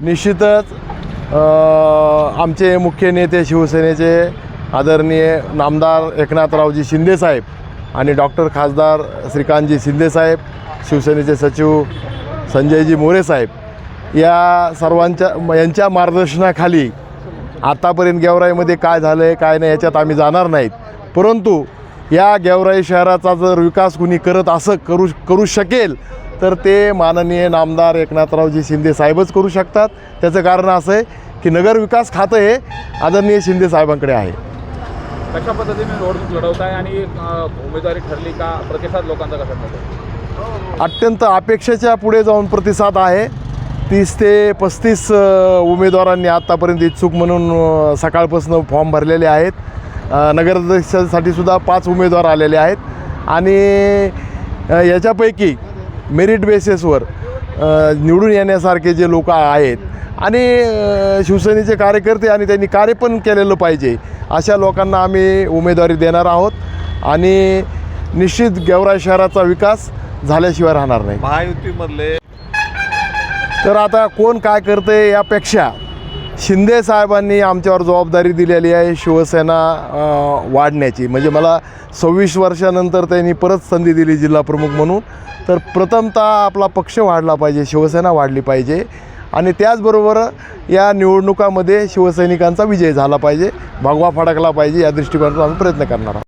निश्चितच आमचे मुख्य नेते शिवसेनेचे आदरणीय नामदार एकनाथरावजी शिंदेसाहेब आणि डॉक्टर खासदार श्रीकांतजी शिंदेसाहेब शिवसेनेचे सचिव संजयजी मोरेसाहेब या सर्वांच्या म- यांच्या मार्गदर्शनाखाली आतापर्यंत गेवराईमध्ये काय झालं आहे काय नाही याच्यात आम्ही जाणार नाहीत. परंतु या गेवराई शहराचा जर विकास कुणी करत असं करू करू शकेल तर ते माननीय नामदार एकनाथरावजी शिंदे साहेबच करू शकतात. त्याचं कारण असं आहे की नगर विकास खातं हे आदरणीय शिंदे साहेबांकडे आहे. कशा पद्धतीने निवडणूक लढवताय आणि अ, उमेदवारी ठरली का? प्रतिसाद लोकांचा कसा अत्यंत अपेक्षेच्या पुढे जाऊन प्रतिसाद आहे. तीस ते पस्तीस उमेदवारांनी आत्तापर्यंत इच्छुक म्हणून सकाळपासून फॉर्म भरलेले आहेत. नगराध्यक्षासाठी सुद्धा पाच उमेदवार आलेले आहेत. आणि याच्यापैकी मेरिट बेसिसवर निवडून येण्यासारखे जे लोक आहेत आणि शिवसेनेचे कार्यकर्ते आणि त्यांनी कार्य पण केलेलं पाहिजे अशा लोकांना आम्ही उमेदवारी देणार आहोत आणि निश्चित गेवराई शहराचा विकास झाल्याशिवाय राहणार नाही. महायुतीमधले तर आता कोण काय करते यापेक्षा शिंदे साहेबांनी आमच्यावर जबाबदारी दिलेली आहे शिवसेना वाढण्याची. म्हणजे मला सव्वीस वर्षानंतर त्यांनी परत संधी दिली जिल्हाप्रमुख म्हणून. तर प्रथमतः आपला पक्ष वाढला पाहिजे शिवसेना वाढली पाहिजे. आणि त्याचबरोबर या निवडणुकामध्ये शिवसैनिकांचा विजय झाला पाहिजे. भगवा फडकला पाहिजे या दृष्टिकोनातून आम्ही प्रयत्न करणार आहोत.